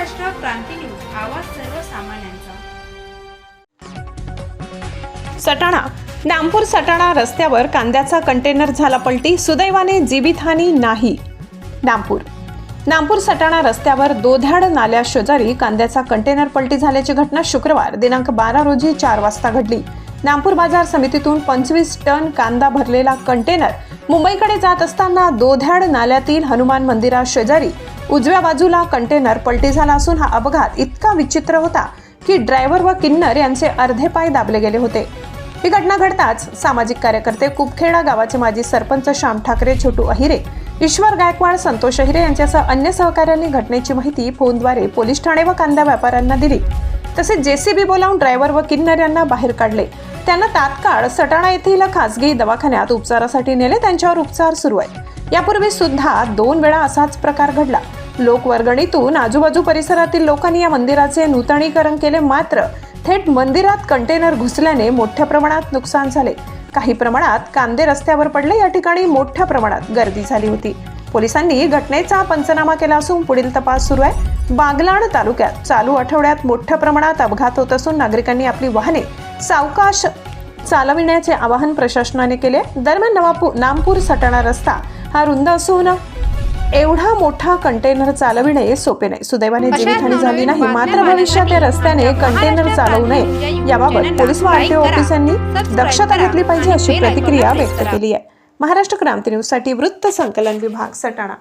क्रांती news आवाज सर्वसामान्यांचा. सटाणा. नामपूर सटाणा रस्त्यावर कांद्याचा कंटेनर झाला पलटी सुदैवाने जीवितहानी नाही. नामपूर. नामपूर सटाणा रस्त्यावर दोध्याड नाल्या शेजारी कांद्याचा कंटेनर पलटी झाल्याची घटना शुक्रवार दिनांक बारा रोजी चार वाजता घडली. नामपूर बाजार समितीतून पंचवीस टन कांदा भरलेला कंटेनर मुंबईकडे जात असताना दोध्याड नाल्यातील हनुमान मंदिरा शेजारी उजव्या बाजूला कंटेनर पलटी झाला असून हा अपघात इतका विचित्र होता की ड्रायव्हर व किन्नर यांचे अर्धे पाय दाबले गेले होते. ही घटना घडताच सामाजिक कार्यकर्ते कुपखेडा गावाचे माजी सरपंच श्याम ठाकरे छोटू अहिरे ईश्वर गायकवाड संतोष अहिरे यांच्यासह अन्य सहकाऱ्यांनी घटनेची माहिती फोनद्वारे पोलीस ठाणे व कांदा व्यापाऱ्यांना दिली. तसेच जेसीबी बोलावून ड्रायव्हर व किन्नर यांना बाहेर काढले. त्यांना तात्काळ सटाणा येथील खासगी दवाखान्यात उपचारासाठी नेले. त्यांच्यावर उपचार सुरू आहे यापूर्वी सुद्धा दोन वेळा असाच प्रकार घडला. लोकवर्गणीतून आजूबाजू परिसरातील लोकांनी या मंदिराचे नूतनीकरण केले. मात्र थेट मंदिरात कंटेनर घुसल्याने मोठ्या प्रमाणात नुकसान झाले. काही प्रमाणात कांदे रस्त्यावर पडले. या ठिकाणी मोठ्या प्रमाणात गर्दी झाली होती. पोलिसांनी घटनेचा पंचनामा केला असून पुढील तपास सुरू आहे. बागलाण तालुक्यात चालू आठवड्यात मोठ्या प्रमाणात अपघात होत असून नागरिकांनी आपली वाहने सावकाश चालविण्याचे आवाहन प्रशासनाने केले. दरम्यान नवापूर नामपूर सटाणा रस्ता हा रुंद असून एवढा मोठा कंटेनर चालविणे सोपे नाही. सुदैवाने जीवितहानी झाली नाही. मात्र भविष्यात या रस्त्याने कंटेनर चालवू नये याबाबत पोलीस व आरटीओ ऑफिसांनी दक्षता घेतली पाहिजे अशी प्रतिक्रिया व्यक्त केली आहे. महाराष्ट्र क्रांती न्यूजसाठी वृत्त संकलन विभाग सटाणा.